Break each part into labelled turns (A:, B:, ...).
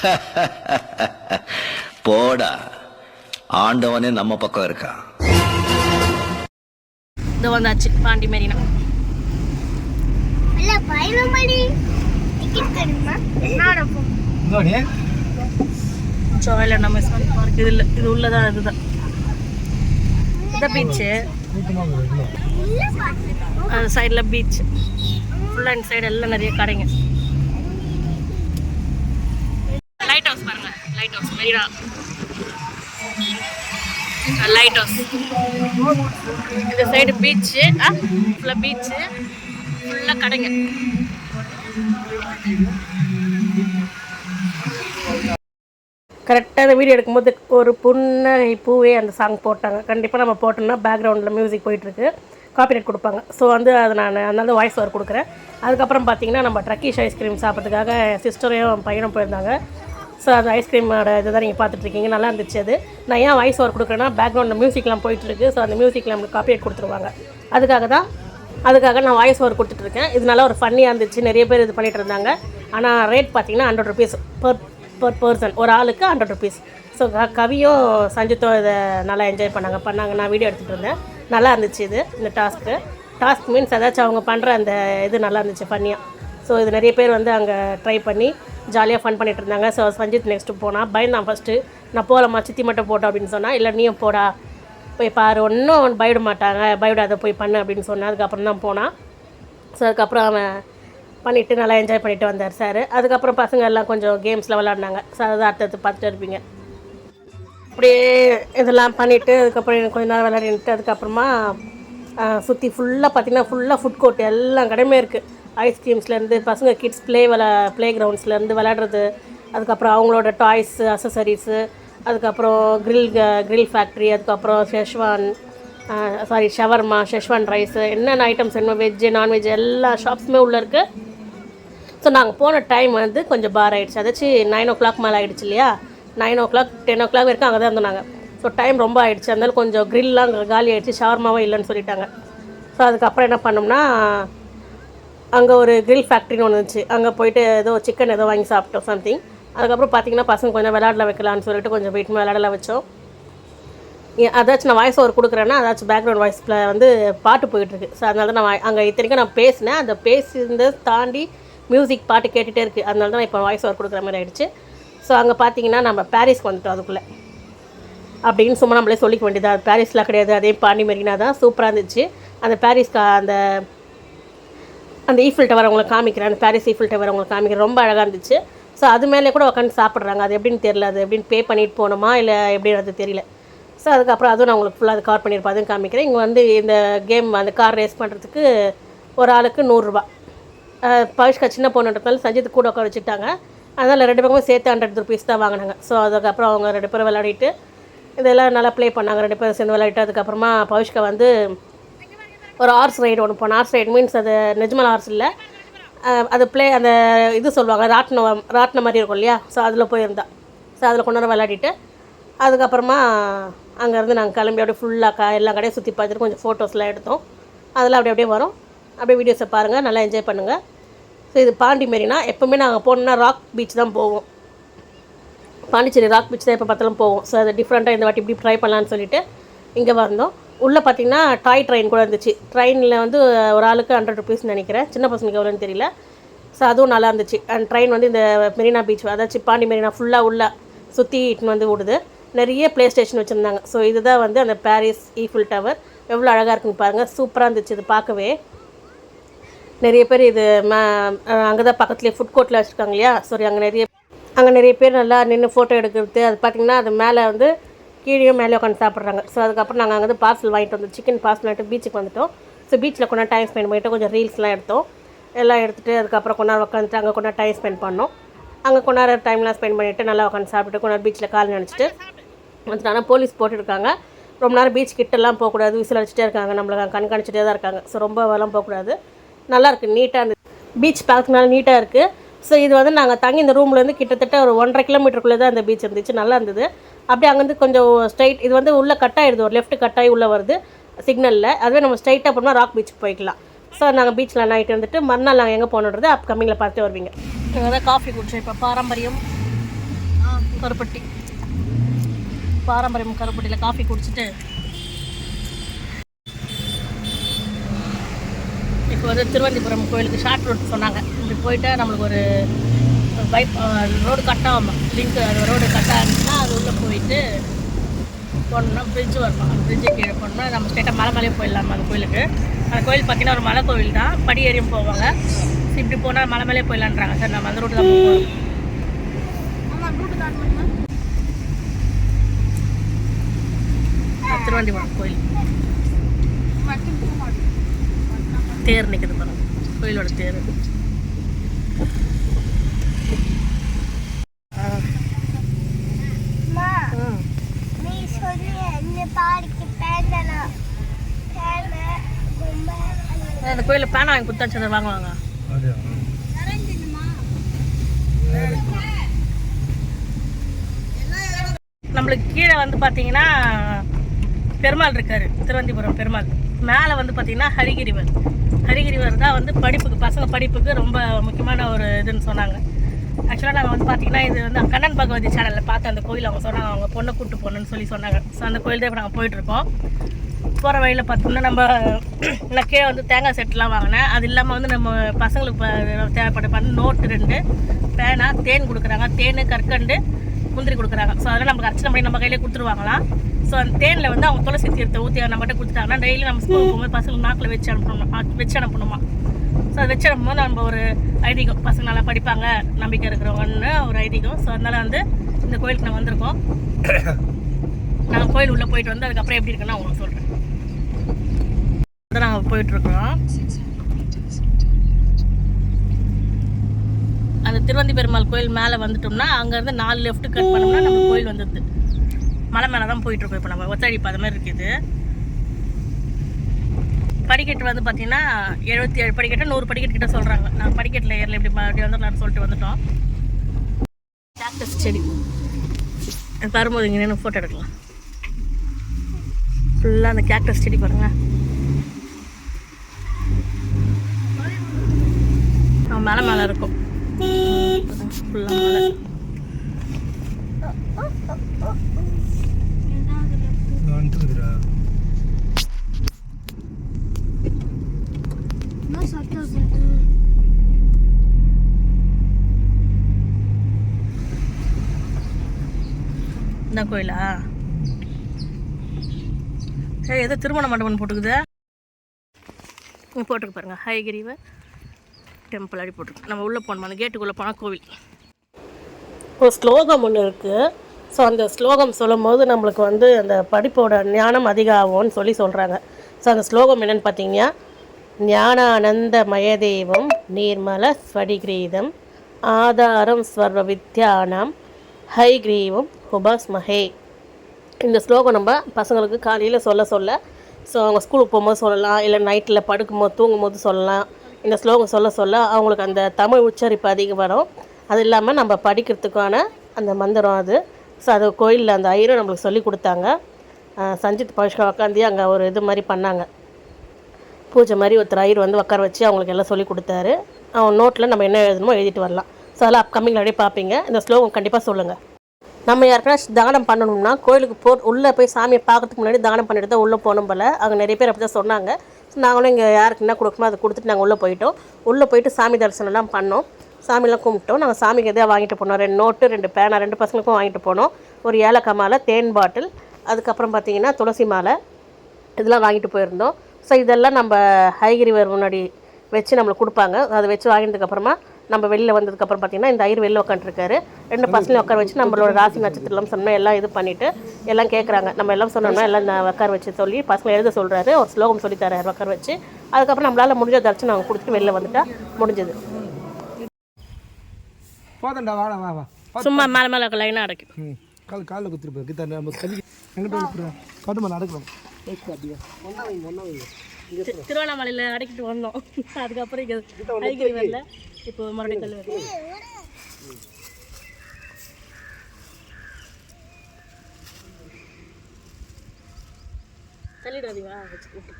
A: போடா. ஆண்டவனே நம்ம பக்கம் இருக்கான்
B: இது வந்தாச்சு பாண்டி மெரினா. சோயில நம்ம பார்க் இது இல்லை இது உள்ளதான் இதுதான். இதான் பீச்சு அந்த சைடில் பீச் ஃபுல்லாக இந்த சைடு எல்லாம் நிறைய கடைங்க. லைட் ஹவுஸ் பாருங்க. Lighthouse Marina lighthouse இந்த சைடு பீச்சு ஆ ஃபுல்லாக பீச்சு ஃபுல்லாக கடைங்க. கரெக்டாக அந்த வீடியோ எடுக்கும்போது ஒரு புன்னகை பூவே அந்த சாங் போட்டாங்க. கண்டிப்பாக நம்ம போட்டோம்னா பேக்ரவுண்டில் மியூசிக் போயிட்டுருக்கு. காப்பிரைட் கொடுப்பாங்க. ஸோ வந்து அது நான் அதனால வாய்ஸ் ஓவர் கொடுக்குறேன். அதுக்கப்புறம் பார்த்தீங்கன்னா நம்ம ட்ரக்கிஷ் ஐஸ்கிரீம் சாப்பிட்றதுக்காக சிஸ்டரையும் பையனும் போயிருந்தாங்க. ஸோ அந்த ஐஸ்கிரீமோட இதை தான் நீங்கள் பார்த்துட்ருக்கீங்க நல்லா இருந்துச்சு அது. நான் ஏன் வாய்ஸ் ஓவர் கொடுக்குறேன்னா பேக்ரவுண்டில் மியூசிக்லாம் போயிட்டுருக்கு ஸோ அந்த மியூசிக்கில் நம்மளுக்கு காப்பிரைட் கொடுத்துருவாங்க. அதுக்காக தான் அதுக்காக நான் வாய்ஸ் ஓவர் கொடுத்துட்ருக்கேன் இது நல்லா ஒரு ஃபன்னியாக இருந்துச்சு. நிறைய பேர் இது பண்ணிகிட்டு இருந்தாங்க. ஆனால் ரேட் பார்த்தீங்கன்னா hundred rupees per per person ஒரு ஆளுக்கு ஹண்ட்ரட் ருபீஸ் ஸோ கவியும் சஞ்சித்தும் இதை நல்லா என்ஜாய் பண்ணாங்க. பண்ணாங்க. நான் வீடியோ எடுத்துகிட்டு இருந்தேன். நல்லா இருந்துச்சு இது இந்த டாஸ்க்கு டாஸ்க் மீன்ஸ் ஏதாச்சும் அவங்க பண்ணுற அந்த இது நல்லா இருந்துச்சு ஃபன்னியாக ஸோ இது நிறைய பேர் வந்து அங்கே ட்ரை பண்ணி ஜாலியாக ஃபன் பண்ணிட்டு இருந்தாங்க. ஸோ சஞ்சித் நெக்ஸ்ட்டு போனால் பயந்தான் ஃபஸ்ட்டு நான் போகலாமா? சித்தி மட்டும் போட்டோம் அப்படின்னு சொன்னால் இல்லை நீயும் போடா. போய் பாரு. ஒன்றும் பயவிட மாட்டாங்க. பயவிடாத போய் பண்ணு அப்படின்னு சொன்னேன் அதுக்கப்புறம் தான் போனான் ஸோ அதுக்கப்புறம் அவன் பண்ணிவிட்டு நல்லா என்ஜாய் பண்ணிட்டு வந்தார் சார் அதுக்கப்புறம் பசங்க எல்லாம் கொஞ்சம் கேம்ஸில் விளாட்னாங்க ஸோ அதை அடுத்தது பார்த்துட்டு இருப்பீங்க. அப்படியே இதெல்லாம் பண்ணிவிட்டு அதுக்கப்புறம் எனக்கு கொஞ்ச நேரம் விளையாடிட்டு அதுக்கப்புறமா சுற்றி ஃபுல்லாக பார்த்தீங்கன்னா ஃபுல்லாக ஃபுட் கோர்ட் எல்லா கடையுமே இருக்குது ஐஸ்கிரீம்ஸ்லேருந்து பசங்க கிட்ஸ் ப்ளே விளா ப்ளே கிரவுண்ட்ஸ்லேருந்து விளையாடுறது அதுக்கப்புறம் அவங்களோட டாய்ஸு அசசரிஸு அதுக்கப்புறம் க்ரில் க்ரில் ஃபேக்ட்ரி அதுக்கப்புறம் schezwan sorry shawarma schezwan rice என்னென்ன ஐட்டம்ஸ் என்ன வெஜ்ஜு நான்வெஜ் எல்லா ஷாப்ஸுமே உள்ளே இருக்குது ஸோ நாங்கள் போன டைம் வந்து கொஞ்சம் பார் ஆகிடுச்சு அதாச்சு நைன் ஓ கிளாக் மேலே ஆகிடுச்சு இல்லையா? Nine o'clock ten o'clock வரைக்கும் அங்கே தான் இருந்தாங்க ஸோ டைம் ரொம்ப ஆகிடுச்சு அதனால கொஞ்சம் க்ரில்லாம் அங்கே காலி ஆகிடுச்சு ஷவர்மாவும் இல்லைன்னு சொல்லிட்டாங்க. ஸோ அதுக்கப்புறம் என்ன பண்ணோம்னா அங்கே ஒரு கிரில் ஃபேக்ட்ரின்னு ஒன்று இருந்துச்சு. அங்கே போயிட்டு ஏதோ சிக்கன் ஏதோ வாங்கி சாப்பிட்டோம் சம்திங் அதுக்கப்புறம் பார்த்தீங்கன்னா பசங்க கொஞ்சம் விளையாடல வைக்கலான்னு சொல்லிட்டு கொஞ்சம் போயிட்டு விளையாடல வச்சோம். அதாச்சும் நான் வாய்ஸ் ஓவர் கொடுக்குறேன்னா அதாச்சும் பேக்ரவுண்ட் வாய்ஸில் வந்து பாட்டு போயிட்டுருக்கு ஸோ அதனால தான் நான் அங்கே இத்தனைக்கும் நான் பேசினேன். அந்த பேசியிருந்த தாண்டி மியூசிக் பாட்டு கேட்டுகிட்டே இருக்குது அதனால தான் நான் இப்போ வாய்ஸ் ஓவர் கொடுக்குற மாதிரி ஆகிடுச்சு ஸோ அங்கே பார்த்தீங்கன்னா நம்ம பாரிஸ்க்கு வந்துட்டோம் அதுக்குள்ளே. அப்படின்னு சும்மா நம்மளே சொல்லிக்க வேண்டியது? அது பாரிஸ்லாம் கிடையாது. அதே பாண்டி மெரினா தான் சூப்பராக இருந்துச்சு. அந்த பாரிஸ்க்கு அந்த அந்த ஈஃபில் டவர் அவங்களுக்கு காமிக்கிறேன் அந்த பாரிஸ் ஈஃபில் டவர் அவங்களுக்கு காமிக்கிறேன். ரொம்ப அழகாக இருந்துச்சு. ஸோ அது மேலே கூட உட்காந்து சாப்பிட்றாங்க. அது எப்படின்னு தெரியல. அது எப்படின்னு பே பண்ணிட்டு போகணுமா இல்லை எப்படின்னு அது தெரியல. ஸோ அதுக்கப்புறம் அதுவும் நான் உங்களுக்கு ஃபுல்லாக அது கவர் பண்ணியிருப்பேன். அதுவும் காமிக்கிறேன். இங்கே வந்து இந்த கேம் அந்த கார் ரேஸ் பண்ணுறதுக்கு ஒரு ஆளுக்கு நூறுரூவா பவிஷ்கா சின்ன பொண்ணுன்றதுனால சஞ்சித் கூட உட்கார வச்சுட்டாங்க. அதனால் ரெண்டு பேருக்கும் சேர்த்து ஹண்ட்ரட் ருபீஸ் தான் வாங்கினாங்க. ஸோ அதுக்கப்புறம் அவங்க ரெண்டு பேரும் விளையாடிட்டு இதெல்லாம் நல்லா ப்ளே பண்ணாங்க. ரெண்டு பேரும் சேர்ந்து விளையாடிட்டு அதுக்கப்புறமா பவிஷ்கா வந்து ஒரு ஆர்ஸ் ரைடு ஒன்று போனோம். ஆர்ஸ் ரைடு மீன்ஸ் அது நிஜமல் ஆர்ஸ் இல்லை. அது ப்ளே அந்த இது சொல்லுவாங்க ராட்டினம் ராட்டினம் மாதிரி இருக்கும் இல்லையா? ஸோ அதில் போயிருந்தா. ஸோ அதில் கொண்டு வர விளையாடிட்டு அதுக்கப்புறமா அங்கேருந்து நாங்கள் கிளம்பி அப்படியே ஃபுல்லாக க எல்லா கடையும் சுற்றி பார்த்துட்டு கொஞ்சம் ஃபோட்டோஸ்லாம் எடுத்தோம். அதெல்லாம் அப்படியே அப்படியே வரும். அப்படியே வீடியோஸை பாருங்கள் நல்லா என்ஜாய் பண்ணுங்கள் ஸோ இது பாண்டி மெரினா எப்போவுமே நாங்கள் போனோம்னா ராக் பீச் தான் போவோம். பாண்டிச்சேரி ராக் பீச் தான் எப்போ பார்த்தாலும் போவோம். ஸோ அது டிஃப்ரெண்ட்டாக இந்த வாட்டி இப்படி ட்ரை பண்ணலான்னு சொல்லிட்டு இங்கே வந்தோம். உள்ளே பார்த்தீங்கன்னா டாய் ட்ரெயின் கூட இருந்துச்சு. ட்ரெயினில் வந்து ஒரு ஆளுக்கு ஹண்ட்ரட் ருபீஸ் நினைக்கிறேன். சின்ன பசங்களுக்கு எவ்வளோன்னு தெரியல. ஸோ அதுவும் நல்லா இருந்துச்சு. அண்ட் ட்ரெயின் வந்து இந்த மெரினா பீச் அதாச்சும் பாண்டி மெரினா ஃபுல்லாக உள்ளே சுற்றி இட்டுன்னு வந்து விடுது நிறைய ப்ளே ஸ்டேஷன் வச்சுருந்தாங்க. ஸோ இதுதான் வந்து அந்த பாரிஸ் ஈஃபில் டவர் எவ்வளோ அழகாக இருக்குன்னு பாருங்கள் சூப்பராக இருந்துச்சு இது பார்க்கவே. நிறைய பேர் இது அங்கே தான் பக்கத்துலேயே ஃபுட் கோர்ட்டில் வச்சுருக்காங்க இல்லையா? சாரி அங்கே நிறைய அங்கே நிறைய பேர் நல்லா நின்று ஃபோட்டோ எடுக்கிறது. அது பார்த்திங்கன்னா அது மேலே வந்து கீழேயும் மேலே உட்காந்து சாப்பிட்றாங்க. ஸோ அதுக்கப்புறம் நாங்கள் அங்கே வந்து பார்சல் வாங்கிட்டு வந்தோம். சிக்கன் பார்சல் வாங்கிட்டு பீச்சுக்கு வந்துட்டோம். ஸோ பீச்சில் கொண்டா டைம் ஸ்பெண்ட் பண்ணிட்டு கொஞ்சம் ரீல்ஸ்லாம் எடுத்தோம். எல்லாம் எடுத்துகிட்டு அதுக்கப்புறம் கொஞ்ச உட்காந்துட்டு அங்கே கொண்டா டைம் ஸ்பெண்ட் பண்ணோம். அங்கே கொண்டாட டைம்லாம் ஸ்பெண்ட் பண்ணிவிட்டு நல்லா உட்காந்து சாப்பிட்டு கொஞ்ச பீச்சில் கால் நினச்சிட்டு வந்துட்டாங்க போலீஸ் போட்டுருக்காங்க. ரொம்ப நேரம் பீச் கிட்டலாம் போகக்கூடாது விசில் அடிச்சுட்டே இருக்காங்க. நம்மளை கண்காணிச்சிட்டே தான் இருக்காங்க. ஸோ ரொம்ப வரலாம் போகக்கூடாது நல்லாயிருக்கு நீட்டாக இருந்துச்சு. பீச் பார்க்கறதுனால நீட்டாக இருக்குது ஸோ இது வந்து நாங்கள் தங்கி இந்த ரூம்லேருந்து கிட்டத்தட்ட ஒரு ஒன்றரை கிலோமீட்டருக்குள்ளே தான் அந்த பீச் இருந்துச்சு. நல்லா இருந்தது. அப்படியே அங்கேருந்து கொஞ்சம் ஸ்ட்ரைட் இது வந்து உள்ளே கட் ஆகிடுது ஒரு லெஃப்ட் கட் ஆகி உள்ளே வருது சிக்னலில் அதுவே நம்ம ஸ்ட்ரைட்டாக போனால் ராக் பீச்சுக்கு போய்க்கலாம். ஸோ நாங்கள் பீச்சில் நைட்டு வந்துட்டு மறுநாள் நாங்கள் எங்கே போகணுன்றது அப்கமிங்கில் கம்மிங்கில் வருவீங்க. நாங்கள் தான் காஃபி குடிச்சோம். இப்போ பாரம்பரியம் கருப்பட்டி. பாரம்பரியம் கருப்பட்டியில் காஃபி குடிச்சிட்டு இப்போ வந்து திருவந்திபுரம் கோயிலுக்கு ஷார்ட் ரூட் சொன்னாங்க. இப்படி போயிட்டா நம்மளுக்கு ஒரு பைப் ரோடு கட் ஆகும். லிங்க் அது ரோடு கட் ஆகிடுச்சுன்னா அது உள்ளே போயிட்டு போனோம்னா பிரிட்ஜ் வரணும். அந்த பிரிட்ஜு கீழே போனோம்னா நம்ம ஸ்ட்ரெயிட்டாக மலை மேலே போயிடலாம் அந்த கோயிலுக்கு. அந்த கோயில் பார்த்தீங்கன்னா ஒரு மலை கோவில் தான். படி ஏறியும் போவாங்க. இப்படி போனால் மலை மேலே போயிடலான்றாங்க. சார் நம்ம அந்த ரூட்டு தான் போகிறோம் திருவந்திபுரம் கோயில். தேர் நிற்குது பாருங்க. கோயிலோட தேர். அந்த கோயிலில் பேனா வாங்கி கொடுத்தா சரி வாங்குவாங்க. நம்மளுக்கு கீழே வந்து பார்த்தீங்கன்னா பெருமாள் இருக்காரு. திருவந்திபுரம் பெருமாள். மேலே வந்து பார்த்தீங்கன்னா ஹரிகிரிவர் ஹரிகிரிவர் தான் வந்து படிப்புக்கு பசங்க படிப்புக்கு ரொம்ப முக்கியமான ஒரு இதுன்னு சொன்னாங்க. ஆக்சுவலாக நாங்கள் வந்து பார்த்தீங்கன்னா இது வந்து கண்ணன் பகவதி சேனலில் பார்த்து அந்த கோயில் அவங்க சொன்னாங்க அவங்க பொண்ணை கூட்டு போகணுன்னு சொல்லி சொன்னாங்க. ஸோ அந்த கோயில் தான் இப்போ நாங்கள் போயிட்டுருக்கோம் போகிற வழியில் பார்த்தோம்னா நம்ம நான் கீழே வந்து தேங்காய் செட்டுலாம் வாங்கினேன். அது இல்லாமல் வந்து நம்ம பசங்களுக்கு தேவைப்பட பண்ண நோட்டு ரெண்டு பேனா தேன் கொடுக்குறாங்க. தேன் கற்கண்டு முந்திரி கொடுக்குறாங்க. ஸோ அதெல்லாம் நமக்கு அர்ச்சனை பண்ணி நம்ம கையிலே கொடுத்துருவாங்களாம் ஸோ அந்த தேனில் வந்து அவங்க துளசி தீர்த்த ஊற்றி நம்மகிட்ட கொடுத்துட்டாங்கன்னா டெய்லி நம்ம ஸ்கூல் போகும்போது பசங்களுக்கு நாக்கில் வச்சு அனுப்பணும்? வச்சு அனுப்பணுமா? ஸோ அதை வச்சு அனுப்பும்போது நம்ம ஒரு ஐதீகம். பசங்க நல்லா படிப்பாங்க நம்பிக்கை இருக்கிறவங்கன்னு ஒரு ஐதீகம். ஸோ அதனால வந்து இந்த கோயிலுக்கு நான் வந்திருக்கோம். நாங்கள் கோயில் உள்ளே போயிட்டு வந்து அதுக்கப்புறம் எப்படி இருக்குன்னு நான் உங்களுக்கு சொல்கிறேன் நாங்கள் போயிட்டுருக்குறோம் அந்த திருவந்தி பெருமாள் கோயில் மேலே வந்துட்டோம்னா அங்கேருந்து நாலு லெஃப்ட் கட் பண்ணோம்னா நம்ம கோயில் வந்துடுது மலை மேலே தான் போயிட்டுருக்கோம் இப்போ நம்ம. ஒத்தடி அது மாதிரி இருக்குது படிக்கட்டு வந்து பார்த்தீங்கன்னா எழுபத்தி ஏழு படிக்கட்டு நூறு படிக்கட்டு கிட்ட சொல்கிறாங்க நான் படிக்கட்டில் ஏரில் இப்படி ம- இப்படி வந்துடலாம்னு சொல்லிட்டு வந்துட்டோம். கேக்டஸ் செடி. வரும்போது இங்கே நின்று ஃபோட்டோ எடுக்கலாம். ஃபுல்லாக அந்த கேக்டஸ் செடி பாருங்க. மேலே மலை மேலே இருக்கும். ஃபுல்லாக
C: என்ன சத்தம்
B: இந்த கோயிலா? சரி ஏதோ திருமண மண்டபம் போட்டுக்குது. போட்டுருக்கு பாருங்க. ஹைகிரிவ டெம்பிள் அடி போட்டிருக்கு. நம்ம உள்ளே போனோம் அந்த கேட்டுக்குள்ளே போனால் கோவில். ஒரு ஸ்லோகம் ஒன்று இருக்குது ஸோ அந்த ஸ்லோகம் சொல்லும் போது நம்மளுக்கு வந்து அந்த படிப்போட ஞானம் அதிகம் ஆகும்னு சொல்லி சொல்கிறாங்க ஸோ அந்த ஸ்லோகம் என்னன்னு பார்த்தீங்கன்னா ஞானானந்த மயதேவம் நீர்மல ஸ்வடிகிரீதம் ஆதாரம் ஸ்வர்வ வித்யானாம் ஹைகிரீவம் ஹுபாஸ்மஹே இந்த ஸ்லோகம் நம்ம பசங்களுக்கு காலையில் சொல்ல சொல்ல ஸோ அவங்க ஸ்கூலுக்கு போகும்போது சொல்லலாம் இல்லை நைட்டில் படுக்கும்போது தூங்கும்போது சொல்லலாம். இந்த ஸ்லோகம் சொல்ல சொல்ல அவங்களுக்கு அந்த தமிழ் உச்சரிப்பு அதிகம் வரும் அது இல்லாமல் நம்ம படிக்கிறதுக்கான அந்த மந்திரம் அது. ஸோ அது கோயிலில் அந்த ஐயரும் நம்மளுக்கு சொல்லி கொடுத்தாங்க. சஞ்சித் பவிஷ்கா உட்காந்து அங்கே ஒரு இது மாதிரி பண்ணாங்க. பூஜை மாதிரி ஒருத்தர் ஐயர் வந்து உட்கார வச்சு அவங்களுக்கு எல்லாம் சொல்லி கொடுத்தாரு. அவன் நோட்டில் நம்ம என்ன எழுதணுமோ எழுதிட்டு வரலாம். ஸோ அதெல்லாம் அப்கமிங்கில் அப்படியே பார்ப்பீங்க. இந்த ஸ்லோகம் கண்டிப்பாக சொல்லுங்கள் நம்ம யாருக்காச்சும் தானம் பண்ணணும்னா கோயிலுக்கு போ உள்ளே போய் சாமியை பார்க்கறதுக்கு முன்னாடி தானம் பண்ணிட்டு தான் உள்ளே போகணும் போல். அங்கே நிறைய பேர் அப்படி தான் சொன்னாங்க. நாங்களும் இங்கே யாருக்கு என்ன கொடுக்குமோ அதை கொடுத்துட்டு நாங்கள் உள்ளே போயிட்டோம். உள்ளே போயிட்டு சாமி தரிசனம்லாம் பண்ணோம். சாமிலாம் கும்பிட்டோம். நாங்கள் சாமிக்கு எதாவது வாங்கிட்டு போனோம். ரெண்டு நோட்டு ரெண்டு பேனா ரெண்டு பசங்களுக்கும் வாங்கிட்டு போனோம். ஒரு ஏலக்காய் மாலை தேன் பாட்டில் அதுக்கப்புறம் பார்த்தீங்கன்னா துளசி மாலை இதெல்லாம் வாங்கிட்டு போயிருந்தோம். ஸோ இதெல்லாம் நம்ம ஹைகிரிவர் முன்னாடி வச்சு நம்மளுக்கு கொடுப்பாங்க. அதை வச்சு வாங்கினதுக்கப்புறமா நம்ம வெளியில் வந்ததுக்கப்புறம் பார்த்தீங்கன்னா இந்த ஐயர் வெளில உட்காந்துருக்காரு ரெண்டு பசங்களையும் உட்கார வச்சு நம்மளோட ராசி நட்சத்திரம் சொன்னோம். எல்லாம் இது பண்ணிவிட்டு எல்லாம் கேட்குறாங்க நம்ம எல்லாம் சொன்னோம்னா எல்லாம் நான் உட்கார வச்சு சொல்லி பசங்களை எழுத சொல்கிறாரு ஒரு ஸ்லோகம் சொல்லி தராரு உட்கார வச்சு. அதுக்கப்புறம் நம்மளால் முடிஞ்ச தரிசனம் அவங்க கொடுத்துட்டு வெளில வந்துட்டா முடிஞ்சது.
D: போதண்டா வாடா வா வா.
B: சும்மா மேலே மேலே லைனாக அடைக்கு.
D: ம் கால் காலில் குத்திருப்பேன் கிட்ட நம்ம கல்வி எங்கிட்ட கடுமை நடக்கலாம் அப்படியா? ஒன்றா வைங்க ஒன்றா வைங்க.
B: திருவண்ணாமலையில் அடைக்கிட்டு வந்தோம். அதுக்கப்புறம் இங்கே ஹைகிரிவரில் இப்போ மறுபடியும் கல் வருது. தள்ளிடாதீங்க வச்சு விட்டு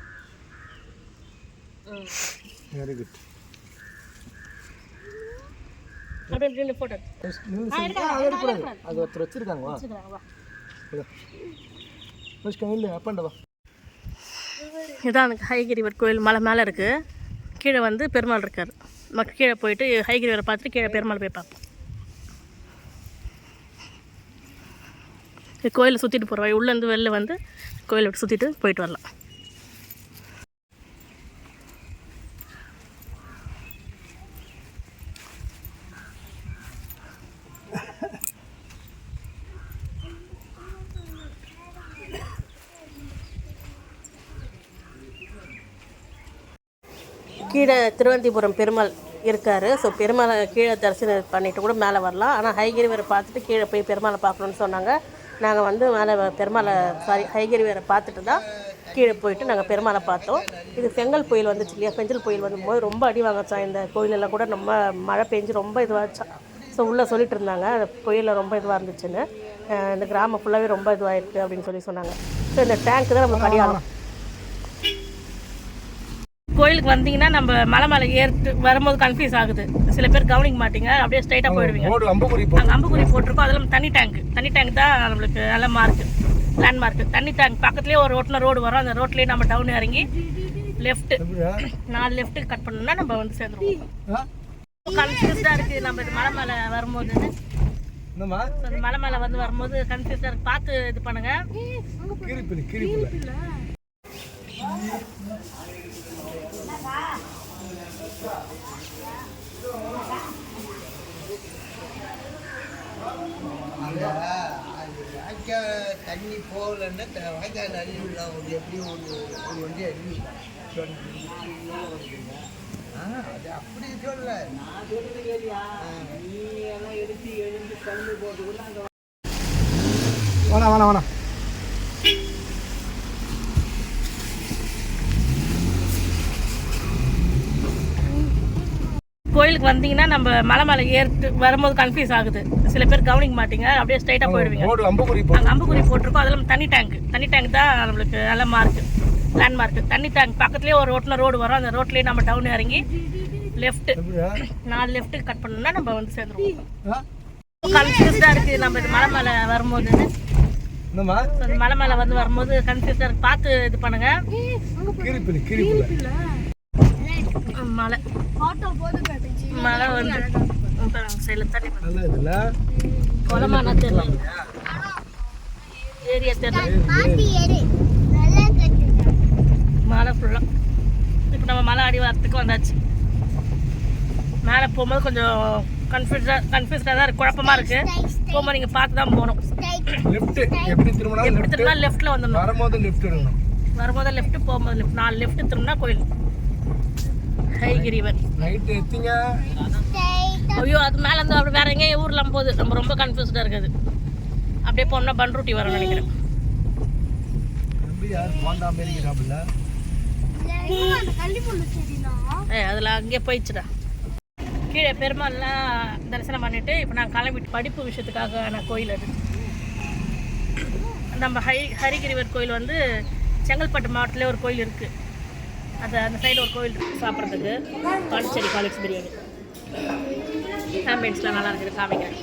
B: ம்.
D: வெரி குட்
B: அப்படியே ஃபோட்டோ
D: அது ஒருத்தர் வச்சிருக்காங்க வா. இல்லை அப்பாண்ட இதுதான்
B: இதான் எனக்கு ஹைகிரிவர் கோயில் மலை மேலே இருக்குது கீழே வந்து பெருமாள் இருக்கார். மக்கள் கீழே போயிட்டு ஹைகிரிவரை பார்த்துட்டு கீழே பெருமாள் போய் பார்ப்போம். கோயிலை சுற்றிட்டு போகிறோம் உள்ளேருந்து வெளில வந்து கோயிலை விட்டு சுற்றிட்டு போயிட்டு வரலாம். கீழே திருவந்திபுரம் பெருமாள் இருக்கார். ஸோ பெருமாளை கீழே தரிசனம் பண்ணிட்டு கூட மேலே வரலாம். ஆனால் ஹைகிரிவரை பார்த்துட்டு கீழே போய் பெருமாளை பார்க்கணுன்னு சொன்னாங்க. நாங்கள் வந்து மேலே பெருமாளை சாரி ஹைகிரிவரை பார்த்துட்டு தான் கீழே போயிட்டு நாங்கள் பெருமாளை பார்த்தோம். இது செங்கல் புயல் வந்துச்சு இல்லையா? செஞ்சல் புயல் வந்தபோது ரொம்ப அடி வாங்கச்சான் இந்த கோயிலெல்லாம் கூட நம்ம மழை பெஞ்சு ரொம்ப இதுவாச்சான் ஸோ உள்ளே சொல்லிட்டு இருந்தாங்க. அந்த புயலில் ரொம்ப இதுவாக இருந்துச்சுன்னு. இந்த கிராமம் ஃபுல்லாகவே ரொம்ப இதுவாகிருக்கு அப்படின்னு சொல்லி சொன்னாங்க. ஸோ இந்த டேங்க் தான் நமக்கு அடியாகும் கோயிலுக்கு வந்தீங்கன்னா நம்ம மலை மேலே ஏறிட்டு வரும்போது கன்ஃபியூஸ் ஆகுது. சில பேர் கவனிக்க மாட்டீங்க அப்படியே ஸ்ட்ரைட்டாக போயிடுவீங்க.
D: ஓடு அம்புக்குறி போ
B: அங்கே அம்புக்குறி போட்டிருக்கோம் அதில் தண்ணி டேங்க் தண்ணி டேங்க் தான் நம்மளுக்கு நல்ல மார்க் லேண்ட்மார்க் தண்ணி டேங்க் பக்கத்துலேயே ஒரு ரோட்டில் ரோடு வரும். அந்த ரோட்லேயே நம்ம டவுன் இறங்கி லெஃப்ட் நாலு லெஃப்ட் கட் பண்ணோம்னா நம்ம வந்து சேர்ந்துருவோம். கன்ஃபியூஸ்டாக இருக்குது நம்ம இது மலை மேலே வரும்போது. மலை மேலே வந்து வரும்போது கன்ஃபியூஸ்டாக இருக்குது பார்த்து இது பண்ணுங்க.
E: தண்ணி போகலன்னா வாய்க்கால் அள்ளி உள்ள ஒரு எப்படி ஒரு ஒரு வண்டி அள்ளி ஆ அது அப்படி சொல்ல.
D: வேணாம் வேணாம் வேணாம்
B: கோயிலுக்கு வந்தீங்கன்னா நம்ம மலை மேலே ஏறிட்டு வரும்போது கன்ஃபியூஸ் ஆகுது. சில பேர் கவனிக்க மாட்டீங்க. அப்படியே ஸ்ட்ரைட்டாக போயிடுவீங்க. அங்கே அம்புக்குறி போட்டிருக்கோம். அதில் தண்ணி டேங்க் தண்ணி டேங்க் தான் நம்மளுக்கு நல்ல மார்க் லேண்ட்மார்க் தண்ணி டேங்க் பக்கத்துலேயே ஒரு ரோட்டில் ரோடு வரும். அந்த ரோட்லேயே நம்ம டவுன் இறங்கி லெஃப்ட்
D: எப்படியா
B: நாலு லெஃப்ட் கட் பண்ணோம்னா நம்ம வந்து சேர்ந்துருவோம். கன்ஃபியூஸ்டாக இருக்குது நம்ம இது மலை மேலே வரும்போது. மலை மேலே வந்து வரும்போது கன்ஃபியூஸ்டாக இருக்குது பார்த்து இது பண்ணுங்க.
D: கீரிப்பிள்ளி கீரிப்பிள்ளை.
B: மலை. மலை வந்து சைடில் தண்ணி வருது.
D: நல்ல இதுல
B: கொலமான தெரியல. ஏரியா தெரியல. மலை ஃபுல்லாக இப்போ நம்ம மலை அடி வரத்துக்கு வந்தாச்சு. மேலே போகும்போது கொஞ்சம் கன்ஃபியூஸாக கன்ஃபியூஸ்டாக தான் இருக்குது குழப்பமாக இருக்குது போகும்போது நீங்கள் பார்த்து தான் போகணும்.
D: லெஃப்ட் எப்படி திரும்பினா
B: எப்படி திரும்பினா லெஃப்ட்டில் வந்துடணும்.
D: வரும்போது லெஃப்ட் எடுக்கணும்
B: வரும்போது லெஃப்ட் போகும்போது லெஃப்ட் நாலு லெஃப்ட் திரும்பினா கோயில். ஹைகிரிவர்
D: நைட்டு எத்திங்க?
B: ஐயோ அது மேலே இருந்து அப்படி வேற எங்கேயும் ஊர்லாம் போகுது. நம்ம ரொம்ப கன்ஃபியூஸ்டாக இருக்குது. அப்படியே போனோம்னா பன்ருட்டி வரோம்னு நினைக்கிறேன். ஏ அதில் அங்கேயே போயிடுச்சுடா. கீழே பெருமாள்லாம் தரிசனம் பண்ணிட்டு இப்போ நான் கிளம்பிட்டு படிப்பு விஷயத்துக்காக நான் கோயில் அது. நம்ம ஹரி ஹரிகிரிவர் கோயில் வந்து செங்கல்பட்டு மாவட்டத்திலே ஒரு கோயில் இருக்குது அது அந்த சைடு ஒரு கோவில் இருக்குது சாப்பிட்றதுக்கு. பாண்டிச்சேரி காலேஜ் பிரியாணி ஆம்பியன்ஸ்லாம் நல்லா இருக்குது. காமிக்கிறேன்